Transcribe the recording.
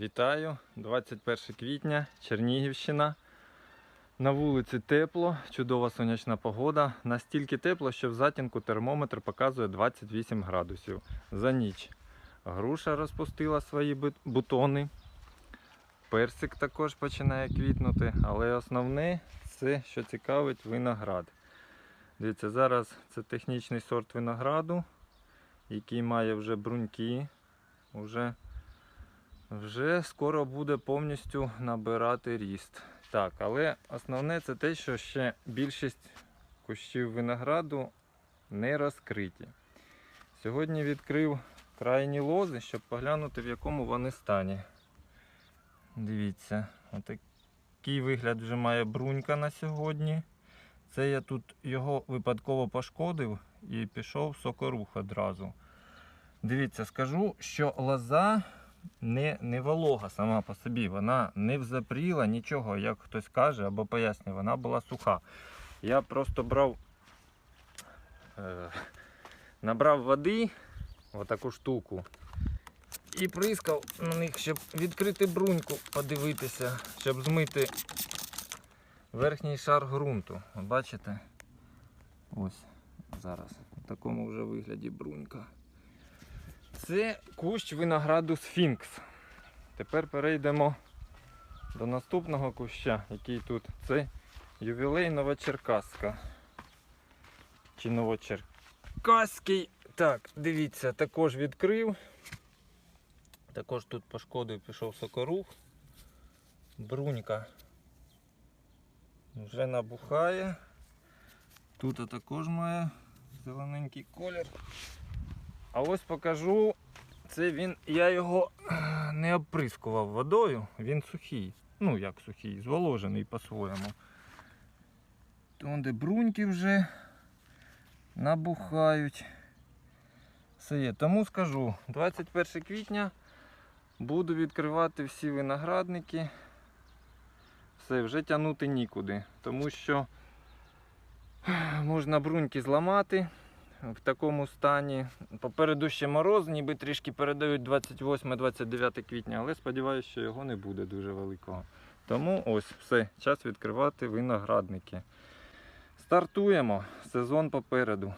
Вітаю! 21 квітня, Чернігівщина. На вулиці тепло, чудова сонячна погода. Настільки тепло, що в затінку термометр показує 28 градусів за ніч. Груша розпустила свої бутони. Персик також починає квітнути, але основне це, що цікавить, виноград. Дивіться, зараз це технічний сорт винограду, який має вже бруньки. Уже вже скоро буде повністю набирати ріст. Так, але основне це те, що ще більшість кущів винограду не розкриті. Сьогодні відкрив крайні лози, щоб поглянути, в якому вони стані. Дивіться, отакий вигляд вже має брунька на сьогодні. Це я тут його випадково пошкодив і пішов сокорух одразу. Дивіться, скажу, що лоза не, не волога сама по собі, вона не взапріла нічого, як хтось каже або пояснює, вона була суха. Я просто брав, е, набрав води, отаку штуку, і прискав на них, щоб відкрити бруньку, подивитися, щоб змити верхній шар ґрунту. Бачите? Ось зараз в такому вже вигляді брунька. Це кущ винограду Сфінкс. Тепер перейдемо до наступного куща, який тут. Це ювілей Новочеркаська. Чи Новочеркаський. Так, дивіться, також відкрив. Також тут пошкодив, пішов сокорух. Брунька вже набухає. Тут також має зелененький колір. А ось покажу, це він, я його е, не обприскував водою, він сухий. Ну як сухий, зволожений по-своєму. Де бруньки вже набухають. Все є. Тому скажу, 21 квітня буду відкривати всі виноградники. Все, вже тягнути нікуди, тому що е, можна бруньки зламати в такому стані. Попереду ще мороз, ніби трішки передають 28-29 квітня, але сподіваюся, що його не буде дуже великого. Тому ось все, час відкривати виноградники. Стартуємо. Сезон попереду.